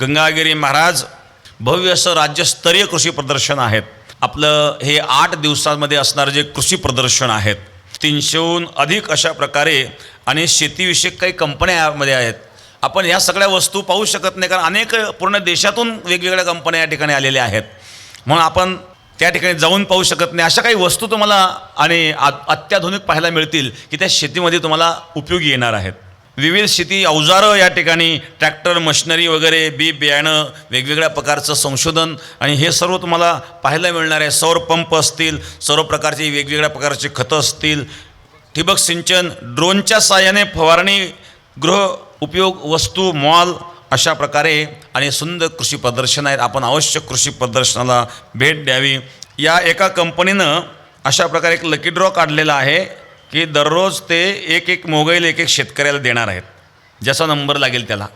गंगागिरी महाराज भव्य असं राज्यस्तरीय कृषी प्रदर्शन आहेत. आपलं हे आठ दिवसांमध्ये असणारं जे कृषी प्रदर्शन आहेत तीनशेहून अधिक अशा प्रकारे आणि शेतीविषयक काही कंपन्या यामध्ये आहेत. आपण ह्या सगळ्या वस्तू पाहू शकत नाही कारण अनेक पूर्ण देशातून वेगवेगळ्या कंपन्या या ठिकाणी आलेल्या आहेत. म्हणून आपण त्या ठिकाणी जाऊन पाहू शकत नाही. अशा काही वस्तू तुम्हाला आणि आ- अत्याधुनिक पाहायला मिळतील की त्या शेतीमध्ये तुम्हाला उपयोगी येणार आहेत. विविध शेती अवजारं या ठिकाणी ट्रॅक्टर मशिनरी वगैरे बी बियाणं वेगवेगळ्या प्रकारचं संशोधन. आणि हे सर्व तुम्हाला पाहायला मिळणार आहे. सौर पंप असतील सर्व प्रकारची वेगवेगळ्या प्रकारची खतं असतील. ठिबक सिंचन ड्रोनच्या साहाय्याने फवारणी गृह उपयोग वस्तू मॉल अशा प्रकारे आणि सुंदर कृषी प्रदर्शन आहेत. आपण आवश्यक कृषी प्रदर्शनाला भेट द्यावी. या एका कंपनीनं अशा प्रकारे एक लकी ड्रॉ काढलेला आहे. की दररोज ते एक एक मोबाईल एक एक शेतकऱ्याला देणार आहेत. ज्याचा नंबर लागेल त्याला.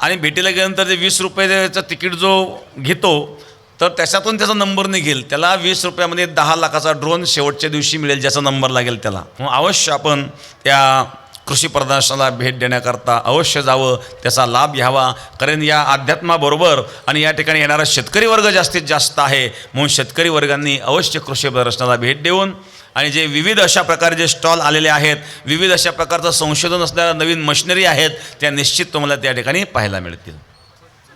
आणि भेटीला गेल्यानंतर ते वीस रुपयाचं तिकीट जो घेतो तर त्याच्यातून त्याचा नंबर निघेल. त्याला वीस रुपयामध्ये दहा लाखाचा ड्रोन शेवटच्या दिवशी मिळेल ज्याचा नंबर लागेल त्याला. मग अवश्य आपण त्या कृषी प्रदर्शनाला भेट देण्याकरता अवश्य जावं त्याचा लाभ घ्यावा. कारण या अध्यात्माबरोबर आणि या ठिकाणी येणारा शेतकरी वर्ग जास्तीत जास्त आहे. म्हणून शेतकरी वर्गांनी अवश्य कृषी प्रदर्शनाला भेट देऊन आणि जे विविध अशा प्रकारचे स्टॉल आलेले आहेत विविध अशा प्रकारचं संशोधन असणाऱ्या नवीन मशिनरी आहेत त्या निश्चित तुम्हाला त्या ठिकाणी पाहायला मिळतील.